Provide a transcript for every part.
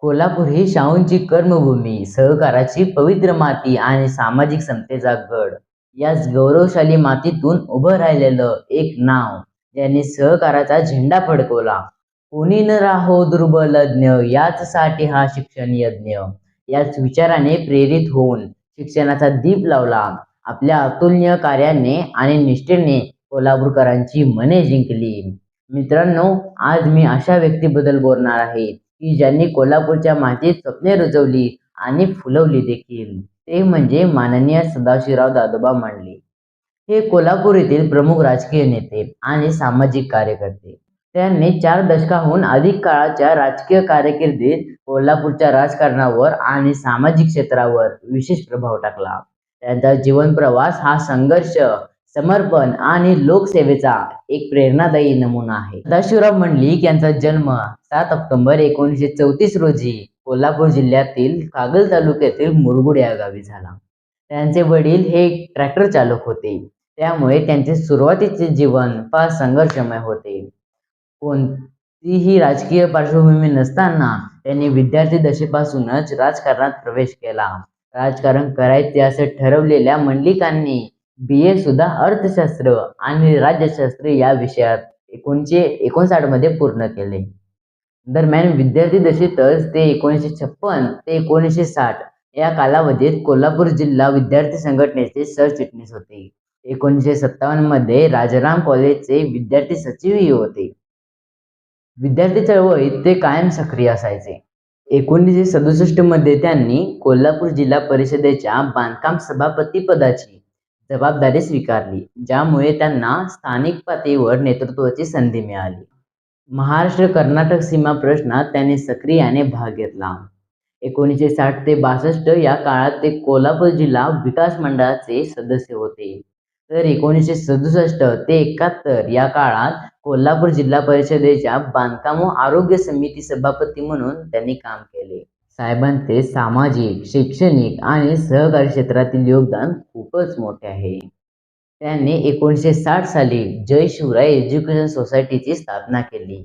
कोल्हापूर ही शाहूंची कर्मभूमी, सहकाराची पवित्र माती आणि सामाजिक समतेचा गड. याच गौरवशाली मातीतून उभं राहिलेलं एक नाव, ज्याने सहकाराचा झेंडा फडकवला. कोणी न राहो दुर्बलज्ञ, याचसाठी हा शिक्षण यज्ञ. याच विचाराने प्रेरित होऊन शिक्षणाचा दीप लावला. आपल्या अतुलनीय कार्याने आणि निष्ठेने कोल्हापूरकरांची मने जिंकली. मित्रांनो, आज मी अशा व्यक्तीबद्दल बोलणार आहे, की ज्यांनी कोल्हापूरच्या मातीत स्वप्ने रुजवली आणि फुलवली देखील. ते म्हणजे माननीय सदाशिवराव दादोबा मांडले. हे कोल्हापूर येथील प्रमुख राजकीय नेते आणि सामाजिक कार्यकर्ते. त्यांनी चार दशकाहून अधिक काळाच्या राजकीय कारकिर्दीत कोल्हापूरच्या राजकारणावर आणि सामाजिक क्षेत्रावर विशेष प्रभाव टाकला. त्यांचा जीवन प्रवास हा संघर्ष, समर्पण आणि लोकसेवेचा एक प्रेरणादायी नमुना आहे. सदाशिवराव मंडलिक यांचा जन्म सात ऑक्टोबर एकोणीसशे चौतीस रोजी कोल्हापूर जिल्ह्यातील कागल तालुक्यातील मुरगुड या गावी झाला. त्यांचे वडील हे ट्रॅक्टर चालक होते. त्यामुळे त्यांचे सुरुवातीचे जीवन फार संघर्षमय होते. कोणतीही राजकीय पार्श्वभूमी नसताना त्यांनी विद्यार्थी दशेपासूनच राजकारणात प्रवेश केला. राजकारण करायचे असे ठरवलेल्या मंडलिकांनी बी. ए. सुद्धा अर्थशास्त्र आणि राज्यशास्त्र या विषयात एकोणीसशे एकोणसाठमध्ये पूर्ण केले. दरम्यान विद्यार्थी दशेतच ते एकोणीसशे छप्पन ते एकोणीसशे साठ या कालावधीत कोल्हापूर जिल्हा विद्यार्थी संघटनेचे सरचिटणीस होते. एकोणीसशे सत्तावन्नमध्ये राजाराम कॉलेजचे विद्यार्थी सचिवही होते. विद्यार्थी चळवळीत ते कायम सक्रिय असायचे. एकोणीसशे सदुसष्टमध्ये त्यांनी कोल्हापूर जिल्हा परिषदेच्या बांधकाम सभापतिपदाची जबाबदारी स्वीकारली, ज्यामुळे त्यांना स्थानिक पातळीवर नेतृत्वाची संधी मिळाली. महाराष्ट्र-कर्नाटक सीमा प्रश्नात त्यांनी सक्रियाने भाग घेतला. एकोणीसशे साठ ते बासष्ट या काळात ते कोल्हापूर जिल्हा विकास मंडळाचे सदस्य होते. तर एकोणीसशे सदुसष्ट ते एकाहत्तर या काळात कोल्हापूर जिल्हा परिषदेच्या बांधकाम व आरोग्य समिती सभापती म्हणून त्यांनी काम केले. साहेबांचे सामाजिक, शैक्षणिक आणि सहकारी क्षेत्रातील योगदान खूपच मोठे आहे. त्यांनी एकोणीसशे साठ साली जय शिवराय एज्युकेशन सोसायटीची स्थापना केली.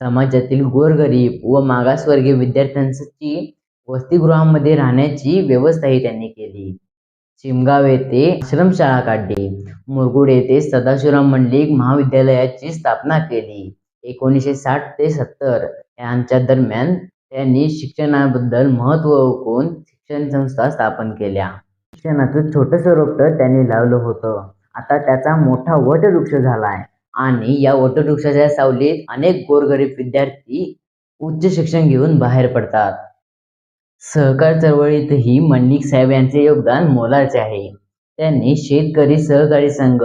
समाजातील गोरगरीब व मागासवर्गीय विद्यार्थ्यांची वसतिगृहामध्ये राहण्याची व्यवस्थाही त्यांनी केली. चिमगाव येथे आश्रमशाळा काढली. मुरगुड येथे सदाशिवराम मंडलिक महाविद्यालयाची स्थापना केली. एकोणीसशे साठ ते सत्तर यांच्या दरम्यान त्यांनी शिक्षणाबद्दल महत्त्व ओळखून शिक्षण संस्था स्थापन केल्या. शिक्षणाचं छोटंसं रोपटं त्यांनी लावलं होतं. आता त्याचा मोठा वटवृक्ष झालाय आणि या वटवृक्षाच्या सावलीत अनेक गोरगरीब विद्यार्थी उच्च शिक्षण घेऊन बाहेर पडतात. सहकार चळवळीतही मंडलिक साहेब यांचे योगदान मोलाचे आहे. त्यांनी शेतकरी सहकारी संघ,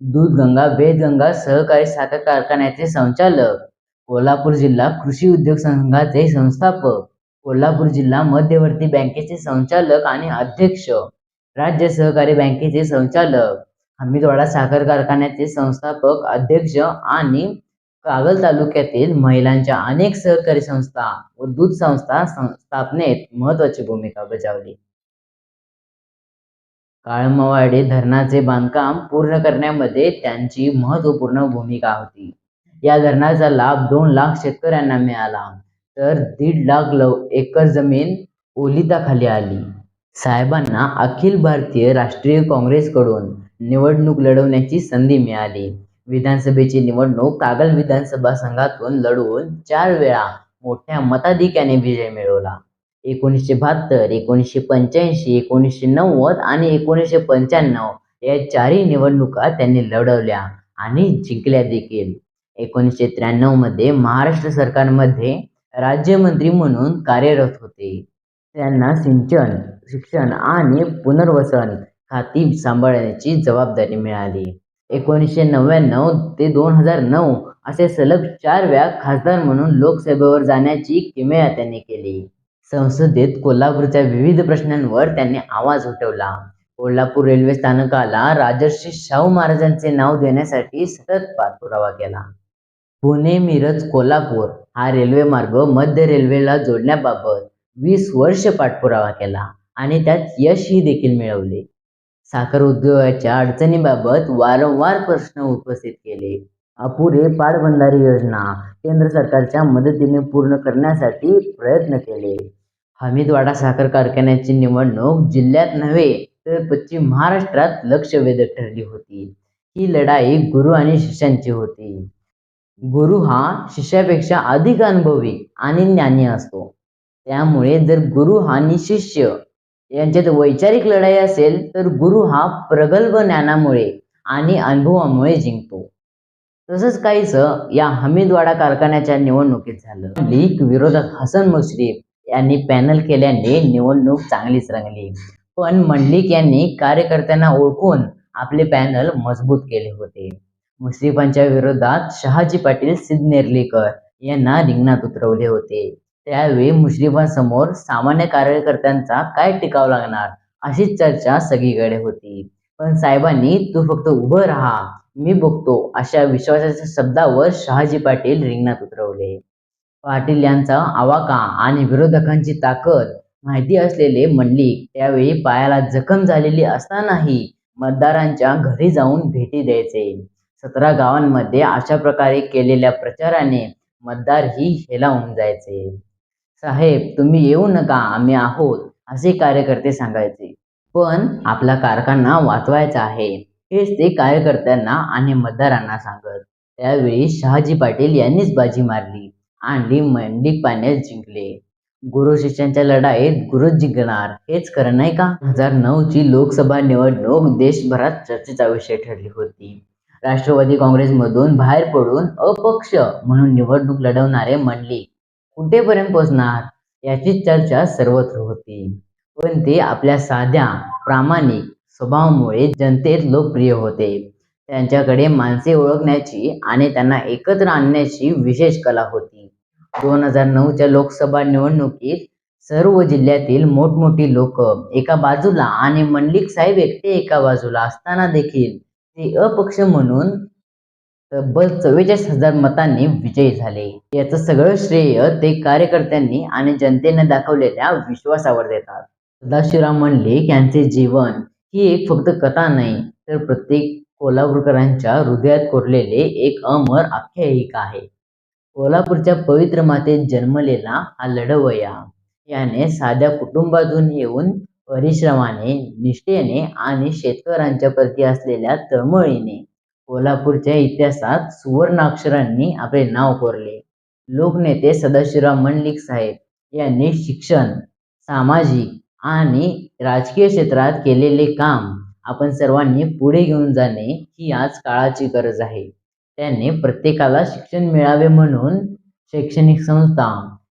दूधगंगा वेदगंगा सहकारी साखर कारखान्याचे संचालक, कोल्हापूर जिल्हा कृषी उद्योग संघाचे संस्थापक, कोल्हापूर जिल्हा मध्यवर्ती बँकेचे संचालक आणि अध्यक्ष, राज्य सहकारी बँकेचे संचालक, हमीदवाडा साखर कारखान्याचे संस्थापक अध्यक्ष आणि कागल तालुक्यातील महिलांच्या अनेक सहकारी संस्था व दूध संस्था स्थापनेत महत्त्वाची भूमिका बजावली. काळमवाडी धरणाचे बांधकाम पूर्ण करण्यामध्ये त्यांची महत्त्वपूर्ण भूमिका होती. या धरणाचा लाभ दोन लाख शेतकऱ्यांना मिळाला, तर दीड लाख लव एकर जमीन ओलिताखाली आली. साहेबांना अखिल भारतीय राष्ट्रीय काँग्रेसकडून निवडणूक लढवण्याची संधी मिळाली. विधानसभेची निवडणूक कागल विधानसभा संघातून लढवून चार वेळा मोठ्या मताधिक्याने विजय मिळवला. एकोणीसशे बहात्तर, एकोणीसशे पंच्याऐंशी, एकोणीसशे नव्वद आणि एकोणीसशे पंच्याण्णव या चारही निवडणुका त्यांनी लढवल्या आणि जिंकल्या देखील. एकोणीसशे त्र्याण्णवमध्ये महाराष्ट्र सरकारमध्ये राज्यमंत्री म्हणून कार्यरत होते. त्यांना सिंचन, शिक्षण आणि पुनर्वसन खाती सांभाळण्याची जबाबदारी मिळाली. एकोणीसशे नव्याण्णव ते दोन हजार नऊ असे सलग चार वेळा खासदार म्हणून लोकसभेवर जाण्याची किमया त्यांनी केली. संसदेत कोल्हापूरच्या विविध प्रश्नांवर त्यांनी आवाज उठवला. कोल्हापूर रेल्वे स्थानकाला राजर्षी शाहू महाराजांचे नाव देण्यासाठी सतत पाठपुरावा केला. पुणे-मिरज-कोल्हापूर हा रेल्वेमार्ग मध्य रेल्वेला जोडण्याबाबत वीस वर्ष पाठपुरावा केला आणि त्यात यशही देखील मिळवले. साखर उद्योगाच्या अडचणीबाबत वारंवार प्रश्न उपस्थित केले. अपुरे पाटबंधारे योजना केंद्र सरकारच्या मदतीने पूर्ण करण्यासाठी प्रयत्न केले हमीदवाडा साखर कारखान्याची निवडणूक जिल्ह्यात नव्हे तर पश्चिम महाराष्ट्रात लक्षवेधक ठरली होती ही लढाई गुरु आणि शिष्यांची होती गुरु हा शिष्यापेक्षा अधिक अनुभवी आणि ज्ञानी असतो. त्यामुळे जर गुरु आणि शिष्य यांच्यात वैचारिक लढाई असेल तर गुरु हा प्रगल्भ ज्ञानामुळे आणि अनुभवामुळे जिंकतो. तसंच काहीच या हमीदवाडा कारखान्याच्या निवडणुकीत झालं. लीग विरोधक हसन मुश्रीफ यांनी पॅनल केल्याने निवडणूक चांगलीच रंगली. पण मंडलिक यांनी कार्यकर्त्यांना ओळखून आपले पॅनल मजबूत केले होते. मुश्रीफांच्या विरोधात शहाजी पाटील सिद्धनेर्लीकर यांना रिंगणात उतरवले होते. त्यावेळी मुश्रीफांसमोर सामान्य कार्यकर्त्यांचा काय टिकाव लागणार अशीच चर्चा सगळीकडे होती. पण साहेबांनी तू फक्त उभं राहा मी बघतो अशा विश्वासाच्या शब्दावर शहाजी पाटील रिंगणात उतरवले. पाटील यांचा आवाका आणि विरोधकांची ताकद माहिती असलेले मल्लिक त्यावेळी पायाला जखम झालेली असतानाही मतदारांच्या घरी जाऊन भेटी द्यायचे. सतरा गावांमध्ये अशा प्रकारे केलेल्या प्रचाराने मतदारही हेलावून जायचे. साहेब तुम्ही येऊ नका आम्ही आहोत असे कार्यकर्ते सांगायचे. पण आपला कारखाना वाचवायचा आहे हेच ते कार्यकर्त्यांना आणि मतदारांना सांगत. त्यावेळी शहाजी पाटील यांनीच बाजी मारली आणि मंडी पाण्यात जिंकले. गुरु शिष्यांच्या लढाईत गुरु जिंकणार हेच खरं नाही का? हजार नऊ ची लोकसभा निवडणूक देशभरात चर्चेचा विषय ठरली होती. राष्ट्रवादी काँग्रेसमधून बाहेर पडून अपक्ष म्हणून निवडणूक लढवणारे मंडलिक कुठेपर्यंत पोहोचणार याची चर्चा सर्वत्र होती. पण ते आपल्या साध्या प्रामाणिक स्वभावामुळे जनतेत लोकप्रिय होते. त्यांच्याकडे माणसे ओळखण्याची आणि त्यांना एकत्र आणण्याची विशेष कला होती. दोन हजार नऊच्या लोकसभा निवडणुकीत सर्व जिल्ह्यातील मोठमोठी लोक एका बाजूला आणि मंडलिक साहेब एकटे एका बाजूला असताना देखील ते अपक्ष म्हणून तब्बल चव्वेचाळीस हजार मतांनी विजयी झाले. याचं सगळं श्रेय ते कार्यकर्त्यांनी आणि जनतेने दाखवलेल्या विश्वासावर देतात. सदाशिवराम मंडलिक यांचे जीवन ही एक फक्त कथा नाही तर प्रत्येक कोल्हापूरकरांच्या हृदयात कोरलेले एक अमर आख्यायिका आहे. कोल्हापूरच्या पवित्र मातेत जन्मलेला हा लढवया याने साध्या कुटुंबातून येऊन परिश्रमाने निष्ठेने आणि शेतकऱ्यांच्या प्रती असलेल्या तळमळीने कोल्हापूरच्या इतिहासात सुवर्णाक्षरांनी आपले नाव कोरले. लोकनेते सदाशिवराव मंडलिक साहेब यांनी शिक्षण सामाजिक आणि राजकीय क्षेत्रात केलेले काम आपण सर्वांनी पुढे घेऊन जाणे ही आज काळाची गरज आहे. त्याने प्रत्येकाला शिक्षण मिळावे म्हणून शैक्षणिक संस्था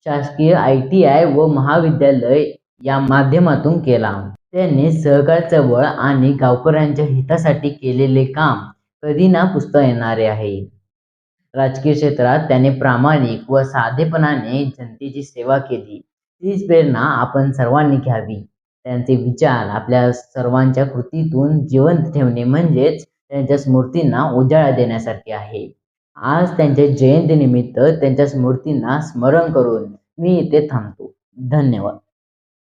शासकीय आय टी आय व महाविद्यालय या माध्यमातून केला. त्यांनी सहकार चळवळ आणि गावकऱ्यांच्या हितासाठी केलेले काम कधी ना पुसता येणारे आहे. राजकीय क्षेत्रात त्याने प्रामाणिक व साधेपणाने जनतेची सेवा केली. तीच प्रेरणा आपण सर्वांनी घ्यावी. त्यांचे विचार आपल्या सर्वांच्या कृतीतून जिवंत ठेवणे म्हणजेच त्यांच्या स्मृतींना उजाळा देण्यासारखे आहे. आज त्यांच्या जयंतीनिमित्त त्यांच्या स्मृतींना स्मरण करून मी इथे थांबतो. धन्यवाद.